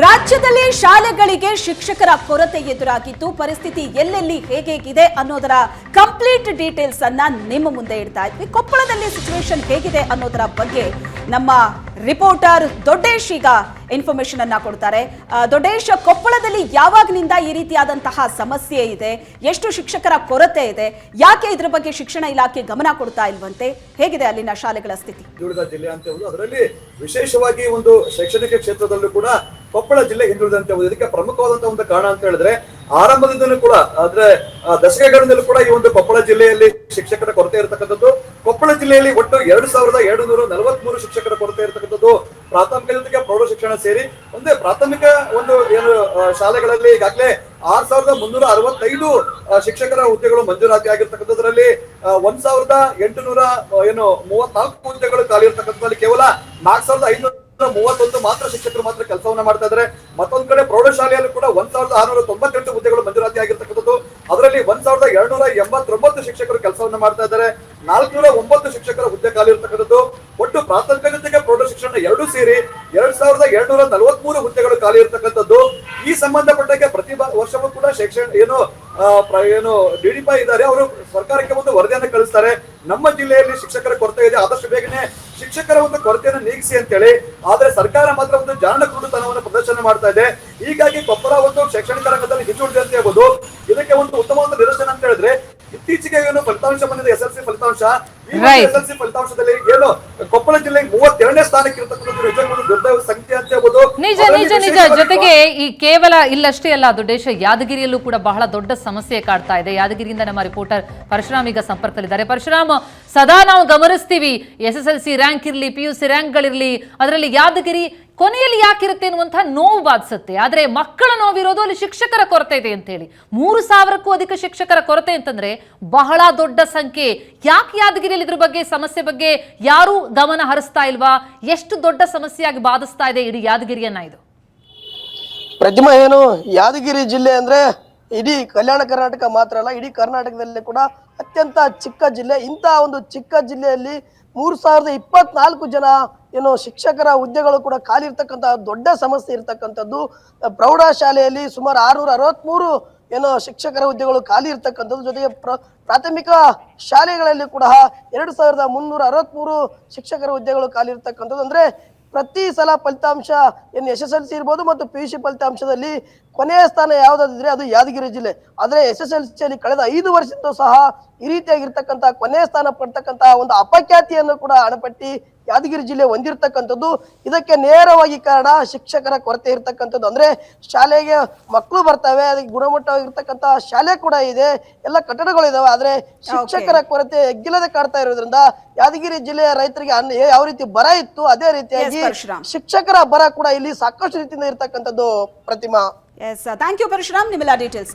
ರಾಜ್ಯದಲ್ಲಿ ಶಾಲೆಗಳಿಗೆ ಶಿಕ್ಷಕರ ಕೊರತೆ ಎದುರಾಗಿದ್ದು ಪರಿಸ್ಥಿತಿ ಎಲ್ಲೆಲ್ಲಿ ಹೇಗೇಗಿದೆ ಅನ್ನೋದರ ಕಂಪ್ಲೀಟ್ ಡೀಟೇಲ್ಸ್ ಅನ್ನ ನಿಮ್ಮ ಮುಂದೆ ಇಡ್ತಾ ಇದ್ವಿ. ಕೊಪ್ಪಳದಲ್ಲಿ ಸಿಚುವೇಶನ್ ಹೇಗಿದೆ ಅನ್ನೋದರ ಬಗ್ಗೆ ನಮ್ಮ ರಿಪೋರ್ಟರ್ ದೊಡ್ಡೇಶ್ ಈಗ ಇನ್ಫಾರ್ಮೇಶನ್ ಅನ್ನ ಕೊಡ್ತಾರೆ. ದೊಡ್ಡೇಶ್, ಕೊಪ್ಪಳದಲ್ಲಿ ಯಾವಾಗ್ಲಿಂದ ಈ ರೀತಿಯಾದಂತಹ ಸಮಸ್ಯೆ ಇದೆ? ಎಷ್ಟು ಶಿಕ್ಷಕರ ಕೊರತೆ ಇದೆ? ಯಾಕೆ ಇದ್ರ ಬಗ್ಗೆ ಶಿಕ್ಷಣ ಇಲಾಖೆ ಗಮನ ಕೊಡ್ತಾ ಇಲ್ವಂತೆ? ಹೇಗಿದೆ ಅಲ್ಲಿನ ಶಾಲೆಗಳ ಸ್ಥಿತಿ? ಹಿಂದುಳಿದ ಜಿಲ್ಲೆ ಅಂತ ಹೇಳುದು ಅದರಲ್ಲಿ ವಿಶೇಷವಾಗಿ ಒಂದು ಶೈಕ್ಷಣಿಕ ಕ್ಷೇತ್ರದಲ್ಲೂ ಕೂಡ ಕೊಪ್ಪಳ ಜಿಲ್ಲೆ ಹಿಂದುಳಿದಂತೆ ಇದಕ್ಕೆ ಪ್ರಮುಖವಾದಂತಹ ಒಂದು ಕಾರಣ ಅಂತ ಹೇಳಿದ್ರೆ, ಆರಂಭದಿಂದಲೂ ಕೂಡ ಅಂದ್ರೆ ದಶಕಗಳಿಂದಲೂ ಕೂಡ ಈ ಒಂದು ಕೊಪ್ಪಳ ಜಿಲ್ಲೆಯಲ್ಲಿ ಶಿಕ್ಷಕರ ಕೊರತೆ ಇರತಕ್ಕಂಥದ್ದು. ಕೊಪ್ಪಳ ಜಿಲ್ಲೆಯಲ್ಲಿ ಒಟ್ಟು ಎರಡು ಸಾವಿರದ ಎರಡು ನೂರ ನಲವತ್ಮೂರು ಶಿಕ್ಷಕರ ಕೊರತೆ ಇರತಕ್ಕಂಥದ್ದು ಪ್ರಾಥಮಿಕ ಪ್ರೌಢ ಶಿಕ್ಷಣ ಸೇರಿ ಒಂದೇ ಪ್ರಾಥಮಿಕ ಒಂದು ಏನು ಶಾಲೆಗಳಲ್ಲಿ ಈಗಾಗಲೇ ಆರ್ ಸಾವಿರದ ಮುನ್ನೂರ ಅರವತ್ತೈದು ಶಿಕ್ಷಕರ ಹುದ್ದೆಗಳು ಮಂಜೂರಾತಿ ಆಗಿರ್ತಕ್ಕಂಥದ್ರಲ್ಲಿ ಒಂದ್ ಸಾವಿರದ ಎಂಟುನೂರ ಏನು, ಮೂವತ್ನಾಲ್ಕು ಹುದ್ದೆಗಳು ಖಾಲಿ ಇರ್ತಕ್ಕಂಥದ್ರಲ್ಲಿ ಕೇವಲ ನಾಲ್ಕು ಸಾವಿರದ ಐನೂರ ಮೂವತ್ತೊಂದು ಮಾತ್ರ ಶಿಕ್ಷಕರು ಮಾತ್ರ ಕೆಲಸವನ್ನ ಮಾಡ್ತಾ ಇದ್ದಾರೆ ಮತ್ತೊಂದ್ ಕಡೆ ಪ್ರೌಢಶಾಲೆಯಲ್ಲಿ ಕೂಡ ಒಂದ್ ಸಾವಿರದ ಆರುನೂರ ತೊಂಬತ್ತೆಂಟು ಹುದ್ದೆಗಳು ಮಂಜೂರಾತಿ ಆಗಿರ್ತಕ್ಕಂಥದ್ದು. ಅದರಲ್ಲಿ ಒಂದ್ ಸಾವಿರದ ಎರಡ್ನೂರ ಎಂಬತ್ತೊಂಬತ್ತು ಶಿಕ್ಷಕರು ಕೆಲಸವನ್ನ ಮಾಡ್ತಾ ಇದ್ದಾರೆ ನಾಲ್ಕನೂರ ಒಂಬತ್ತು ಶಿಕ್ಷಕರ ಹುದ್ದೆ ಖಾಲಿ ಇರ್ತಕ್ಕಂಥದ್ದು. ಒಟ್ಟು ಪ್ರಾಥಮಿಕ ಜೊತೆಗೆ ಪ್ರೌಢ ಎರಡು ಸೇರಿ ಎರಡ್ ಸಾವಿರದ ಎರಡ್ನೂರ ನಲವತ್ಮೂರು ಹುದ್ದೆಗಳು ಖಾಲಿ ಇರ್ತಕ್ಕಂಥದ್ದು. ಈ ಸಂಬಂಧಪಟ್ಟಕ್ಕೆ ಪ್ರತಿ ವರ್ಷವೂ ಕೂಡ ಶಿಕ್ಷಣ ಏನು ಏನು ಡಿಡಿಪಿ ಇದ್ದಾರೆ. ಅವರು ಸರ್ಕಾರಕ್ಕೆ ಒಂದು ವರದಿಯನ್ನು ಕಳಿಸ್ತಾರೆ. ನಮ್ಮ ಜಿಲ್ಲೆಯಲ್ಲಿ ಶಿಕ್ಷಕರ ಕೊರತೆ ಇದೆ. ಆದಷ್ಟು ಬೇಗನೆ ಶಿಕ್ಷಕರ ಒಂದು ಕೊರತೆಯನ್ನು ನೀಗಿಸಿ ಅಂತೇಳಿ. ಆದ್ರೆ ಸರ್ಕಾರ ಮಾತ್ರ ಒಂದು ಜಾಣ ಕುರುಡುತನವನ್ನು ಪ್ರದರ್ಶನ ಮಾಡ್ತಾ ಇದೆ. ಹೀಗಾಗಿ ಕೊಪ್ಪಳ ಒಂದು ಶೈಕ್ಷಣಿಕ ರಂಗದಲ್ಲಿ ಹಿಂದುಳಿದೆ ಅಂತ ಇದಕ್ಕೆ ಒಂದು ಉತ್ತಮವಾದ ನಿದರ್ಶನ ಅಂತ ಹೇಳಿದ್ರೆ ಇತ್ತೀಚೆಗೆ ಏನು ಫಲಿತಾಂಶ ಬಂದಿದೆ ಎಸ್ ಎಲ್ ಸಿ ಫಲಿತಾಂಶ. ಎಸ್ ಎಲ್ ಸಿ ಫಲಿತಾಂಶದಲ್ಲಿ ಏನು? ಕೊಪ್ಪಳ ಜಿಲ್ಲೆ ಮೂವತ್ತೆರಡನೇ ಸ್ಥಾನಕ್ಕೆ ಇರತಕ್ಕಂಥದ್ದು ನಿಜಕ್ಕೂ ದೊಡ್ಡ ಸಂಖ್ಯೆ ಅಂತ ಹೇಳ್ಬೋದು. ನಿಜ ನಿಜ ನಿಜ. ಜೊತೆಗೆ ಈ ಕೇವಲ ಇಲ್ಲಷ್ಟೇ ಅಲ್ಲ ದುಡ್ಡೇಶ ಯಾದಗಿರಿಯಲ್ಲೂ ಕೂಡ ಬಹಳ ದೊಡ್ಡ ಸಮಸ್ಯೆ ಕಾಡ್ತಾ ಇದೆ. ಯಾದಗಿರಿಯಿಂದ ನಮ್ಮ ರಿಪೋರ್ಟರ್ ಪರಶುರಾಮ್ ಈಗ ಸಂಪರ್ಕದಲ್ಲಿದ್ದಾರೆ. ಪರಶುರಾಮ್ ಸದಾ ನಾವು ಗಮನಿಸ್ತೀವಿ. S S L C rank ಇರಲಿ ಪಿ ಯು ಸಿ ರ್ಯಾಂಕ್ಗಳಿರಲಿ ಅದರಲ್ಲಿ ಯಾದಗಿರಿ ಕೊನೆಯಲ್ಲಿ ಯಾಕಿರುತ್ತೆ ಅನ್ನುವಂತಹ ನೋವು ಬಾಧಿಸುತ್ತೆ. ಆದರೆ ಮಕ್ಕಳ ನೋವಿರೋದು ಅಲ್ಲಿ ಶಿಕ್ಷಕರ ಕೊರತೆ ಇದೆ ಅಂತ ಹೇಳಿ ಮೂರು ಸಾವಿರಕ್ಕೂ ಅಧಿಕ ಶಿಕ್ಷಕರ ಕೊರತೆ ಅಂತಂದ್ರೆ ಬಹಳ ದೊಡ್ಡ ಸಂಖ್ಯೆ. ಯಾಕೆ ಯಾದಗಿರಿಯಲ್ಲಿ ಇದ್ರ ಬಗ್ಗೆ, ಸಮಸ್ಯೆ ಬಗ್ಗೆ ಯಾರೂ ಗಮನ ಹರಿಸ್ತಾ ಇಲ್ವಾ? ಎಷ್ಟು ದೊಡ್ಡ ಸಮಸ್ಯೆಯಾಗಿ ಬಾಧಿಸ್ತಾ ಇದೆ ಇಡೀ ಯಾದಗಿರಿಯನ್ನ ಇದು? ಪ್ರತಿಮಾ ಏನು? ಯಾದಗಿರಿ ಜಿಲ್ಲೆ ಅಂದ್ರೆ ಇಡೀ ಕಲ್ಯಾಣ ಕರ್ನಾಟಕ ಮಾತ್ರ ಅಲ್ಲ, ಇಡೀ ಕರ್ನಾಟಕದಲ್ಲಿ ಕೂಡ ಅತ್ಯಂತ ಚಿಕ್ಕ ಜಿಲ್ಲೆ ಇಂತಹ ಒಂದು ಚಿಕ್ಕ ಜಿಲ್ಲೆಯಲ್ಲಿ ಮೂರು ಸಾವಿರದ ಇಪ್ಪತ್ನಾಲ್ಕು ಜನ ಏನು ಶಿಕ್ಷಕರ ಹುದ್ದೆಗಳು ಕೂಡ ಖಾಲಿ ಇರ್ತಕ್ಕಂಥ ದೊಡ್ಡ ಸಮಸ್ಯೆ ಇರ್ತಕ್ಕಂಥದ್ದು. ಪ್ರೌಢಶಾಲೆಯಲ್ಲಿ ಸುಮಾರು ಆರುನೂರ ಅರವತ್ಮೂರು ಏನು ಶಿಕ್ಷಕರ ಹುದ್ದೆಗಳು ಖಾಲಿ ಇರ್ತಕ್ಕಂಥದ್ದು. ಜೊತೆಗೆ ಪ್ರ, ಪ್ರಾಥಮಿಕ ಶಾಲೆಗಳಲ್ಲಿ ಕೂಡ ಎರಡು ಸಾವಿರದ ಮುನ್ನೂರ ಅರವತ್ಮೂರು ಶಿಕ್ಷಕರ ಹುದ್ದೆಗಳು ಖಾಲಿ ಇರ್ತಕ್ಕಂಥದ್ದು. ಅಂದ್ರೆ ಪ್ರತಿ ಸಲ ಫಲಿತಾಂಶ ಏನು ಎಸ್ ಎಸ್ ಎಲ್ ಸಿ ಇರ್ಬೋದು ಮತ್ತು ಪಿ ಯು ಸಿ ಫಲಿತಾಂಶದಲ್ಲಿ ಕೊನೆಯ ಸ್ಥಾನ ಯಾವುದಾದ್ರೆ ಅದು ಯಾದಗಿರಿ ಜಿಲ್ಲೆ. ಆದರೆ ಎಸ್ ಎಸ್ ಎಲ್ ಸಿಯಲ್ಲಿ ಕಳೆದ ಐದು ವರ್ಷದಿಂದ ಸಹ ಈ ರೀತಿಯಾಗಿರ್ತಕ್ಕಂಥ ಕೊನೆಯ ಸ್ಥಾನ ಪಡ್ತಕ್ಕಂತಹ ಒಂದು ಅಪಖ್ಯಾತಿಯನ್ನು ಕೂಡ ಹಣಪಟ್ಟಿ ಯಾದಗಿರಿ ಜಿಲ್ಲೆ ಹೊಂದಿರತಕ್ಕಂಥದ್ದು. ಇದಕ್ಕೆ ನೇರವಾಗಿ ಕಾರಣ ಶಿಕ್ಷಕರ ಕೊರತೆ ಇರತಕ್ಕಂಥದ್ದು. ಅಂದ್ರೆ ಶಾಲೆಗೆ ಮಕ್ಕಳು ಬರ್ತವೆ ಅದಕ್ಕೆ ಗುಣಮಟ್ಟವಾಗಿರ್ತಕ್ಕಂಥ ಶಾಲೆ ಕೂಡ ಇದೆ ಎಲ್ಲ ಕಟ್ಟಡಗಳು ಇದಾವೆ. ಆದ್ರೆ ಶಿಕ್ಷಕರ ಕೊರತೆ ಎಗ್ಗಿಲ್ಲದೆ ಕಾಡ್ತಾ ಇರೋದ್ರಿಂದ ಯಾದಗಿರಿ ಜಿಲ್ಲೆಯ ರೈತರಿಗೆ ಅನ್ನ ಯಾವ ರೀತಿ ಬರ ಇತ್ತು ಅದೇ ರೀತಿಯಾಗಿ ಶಿಕ್ಷಕರ ಬರ ಕೂಡ ಇಲ್ಲಿ ಸಾಕಷ್ಟು ರೀತಿಯಿಂದ ಇರ್ತಕ್ಕಂಥದ್ದು Pratima. Yes thank you Parashuram. ನಿಮ್ಮೆಲ್ಲ ಡೀಟೇಲ್ಸ್